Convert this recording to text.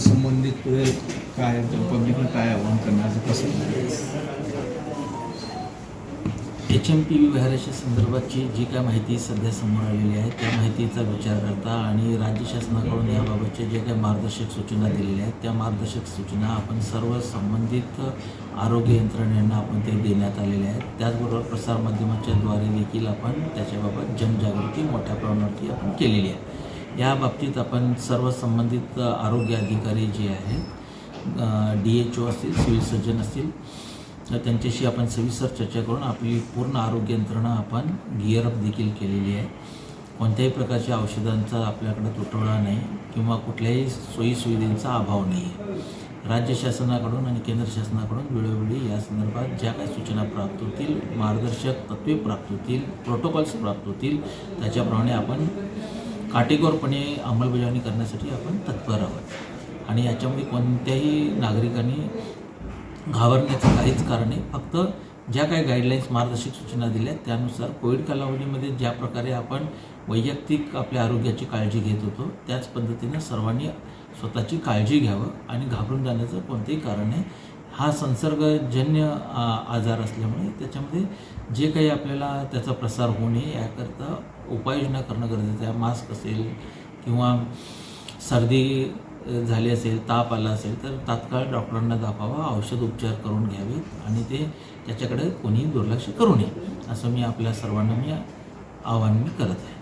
संबंधित काय पब्लिकला काय आव्हान करण्याचं कसं एच एम पी व्ही व्हायरसच्या संदर्भातची जी काय माहिती सध्या समोर आलेली आहे त्या माहितीचा विचार करता आणि राज्य शासनाकडून याबाबतचे जे काही मार्गदर्शक सूचना दिलेल्या आहेत त्या मार्गदर्शक सूचना आपण सर्व संबंधित आरोग्य यंत्रणेंना आपण ते देण्यात आलेल्या आहेत. त्याचबरोबर प्रसारमाध्यमाच्या द्वारे देखील आपण त्याच्याबाबत जनजागृती मोठ्या प्रमाणावरती आपण केलेली आहे. या बाबतीत आपण सर्व संबंधित आरोग्य अधिकारी जे आहेत डी एच ओ असतील सिव्हिल सर्जन असतील तर त्यांच्याशी आपण सविस्तर चर्चा करून आपली पूर्ण आरोग्य यंत्रणा आपण गिअरअप देखील केलेली आहे. कोणत्याही प्रकारच्या औषधांचा आपल्याकडे तुटवडा नाही किंवा कुठल्याही सोयीसुविधांचा अभाव नाही आहे. राज्य शासनाकडून आणि केंद्र शासनाकडून वेळोवेळी या संदर्भात ज्या काही सूचना प्राप्त होतील मार्गदर्शक तत्त्वे प्राप्त होतील प्रोटोकॉल्स प्राप्त होतील त्याच्याप्रमाणे आपण काटेकोरपणे अंमलबजावणी करण्यासाठी आपण तत्पर आहोत. आणि याच्यामध्ये कोणत्याही नागरिकांनी घाबरण्याचं काहीच कारण नाही. फक्त ज्या काही गाईडलाईन्स मार्गदर्शक सूचना दिल्या त्यानुसार कोविड कालावधीमध्ये ज्या प्रकारे आपण वैयक्तिक आपल्या आरोग्याची काळजी घेत होतो त्याच पद्धतीनं सर्वांनी स्वतःची काळजी घ्यावं आणि घाबरून जाण्याचं कोणतेही कारण नाही. हा संसर्गजन्य आ, आजार असल्यामुळे त्याच्यामध्ये जे काही आपल्याला त्याचा प्रसार होऊ नये याकरता उपाययोजना करणं गरजेचं आहे. मास्क असेल किंवा सर्दी झाली असेल ताप आला असेल तर तात्काळ डॉक्टरांना दाखवावा औषध उपचार करून घ्यावेत आणि ते त्याच्याकडे कोणीही दुर्लक्ष करू नये असं मी आपल्या सर्वांना मी आवाहन मी करत आहे.